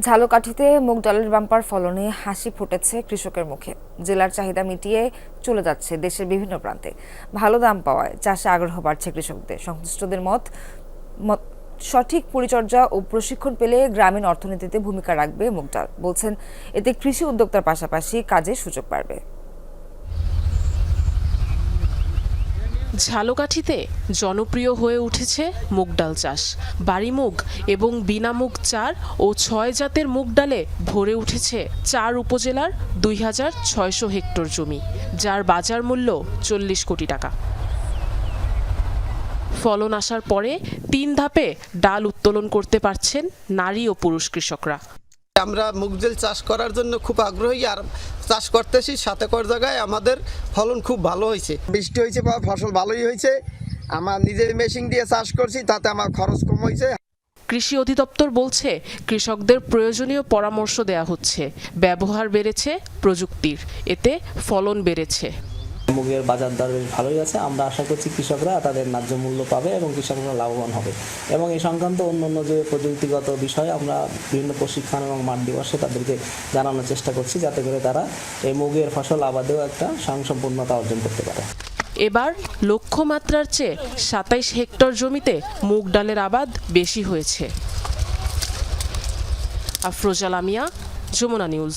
ঝালকাঠিতে মুগ ডালের বাম্পার ফলনে হাসি ফুটেছে কৃষকের মুখে। জেলার চাহিদা মিটিয়ে চলে যাচ্ছে দেশের বিভিন্ন প্রান্তে। ভালো দাম পাওয়ায় চাষে আগ্রহ বাড়ছে কৃষকদের। সংশ্লিষ্টদের মত সঠিক পরিচর্যা ও প্রশিক্ষণ পেলে গ্রামীণ অর্থনীতিতে ভূমিকা রাখবে মুগ ডাল। বলছেন, এতে কৃষি উদ্যোক্তার পাশাপাশি কাজের সুযোগ বাড়বে। ঝালকাঠিতে জনপ্রিয় হয়ে উঠেছে মুগ ডাল চাষ। বাড়ি মুগ এবং বিনা মুগ চার ও ছয় জাতের মুগ ডালে ভরে উঠেছে চার উপজেলার দুই হাজার ছয়শো হেক্টর জমি, যার বাজার মূল্য চল্লিশ কোটি টাকা। ফলন আসার পরে তিন ধাপে ডাল উত্তোলন করতে পারছেন নারী ও পুরুষ কৃষকরা। আমরা মুগজেল চাষ করার জন্য খুব আগ্রহী আর চাষ করতেছি সাথে কর জায়গায় আমাদের ফলন খুব ভালো হয়েছে। বৃষ্টি হয়েছে বা ফসল ভালোই হয়েছে। আমার নিজের মেশিন দিয়ে চাষ করছি তাতে আমার খরচ কম হয়েছে। কৃষি অধিদপ্তর বলছে কৃষকদের প্রয়োজনীয় পরামর্শ দেয়া হচ্ছে। ব্যবহার বেড়েছে প্রযুক্তির এতে ফলন বেড়েছে। মুগের বাজার দর বেশ ভালোই আছে। আমরা আশা করছি কৃষকরা তাদের ন্যায্য মূল্য পাবে এবং কৃষকরা লাভবান হবে। এবং এই সংক্রান্ত অন্য অন্য যে প্রযুক্তিগত বিষয়, আমরা বিভিন্ন প্রশিক্ষণ এবং মাঠ দিবসে তাদেরকে জানানোর চেষ্টা করছি যাতে করে তারা এই মুগের ফসল আবাদেও একটা স্বয়ংসম্পূর্ণতা অর্জন করতে পারে। এবার লক্ষ্যমাত্রার চেয়ে সাতাইশ হেক্টর জমিতে মুগ ডালের আবাদ বেশি হয়েছে। আফরোজা লামিয়া, যমুনা নিউজ।